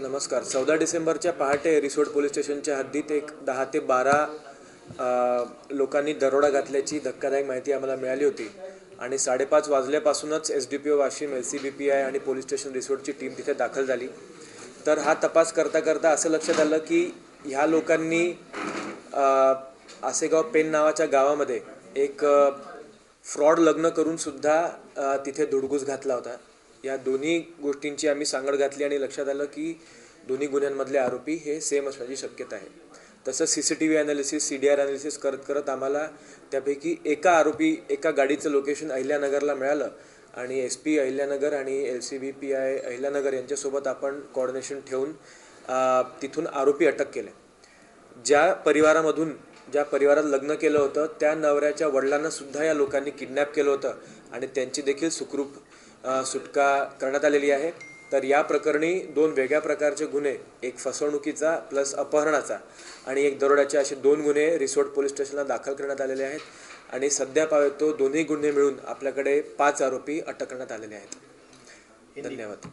नमस्कार. चौदा डिसेंबरच्या पहाटे रिसोड पोलीस स्टेशनच्या हद्दीत एक दहा ते बारा लोकांनी दरोडा घातल्याची धक्कादायक माहिती आम्हाला मिळाली होती. आणि साडेपाच वाजल्यापासूनच S D P O Washim L C B P I आणि पोलीस स्टेशन रिसोडची टीम तिथे दाखल झाली. तर हा तपास करता करता असं लक्षात आलं की ह्या लोकांनी आसेगाव पेन नावाच्या गावामध्ये एक फ्रॉड लग्न करूनसुद्धा तिथे धुडगूस घातला होता. या दोन्ही गोष्टींची आम्ही सांगड घातली आणि लक्षात आलं की दोन्ही गुन्ह्यांमधले आरोपी हे सेम असण्याची शक्यता आहे. तसं C C T V analysis C D R analysis करत करत आम्हाला त्यापैकी एका आरोपी एका गाडीचं लोकेशन अहिल्यानगरला मिळालं आणि एस पी अहिल्यानगर आणि L C B P I Ahilyanagar यांच्यासोबत आपण कॉर्डिनेशन ठेवून तिथून आरोपी अटक केले. ज्या परिवारामधून ज्या परिवारात लग्न केलं होतं त्या नवऱ्याच्या वडिलांना सुद्धा या लोकांनी किडनॅप केलं होतं आणि त्यांची देखील सुखरूप सुटका करण्यात आलेली आहे. तर या प्रकरणी दोन वेगळ्या प्रकारचे गुन्हे एक फसवणुकीचा प्लस अपहरणाचा. आणि एक दरोड्याचे असे दोन गुन्हे रिसोर्ट पोलीस स्टेशनला दाखल करण्यात आलेले आहेत. आणि सध्या पाहतो दोन्ही गुन्हे मिळून आपल्याकडे पाच आरोपी अटक करण्यात आलेले आहेत. धन्यवाद.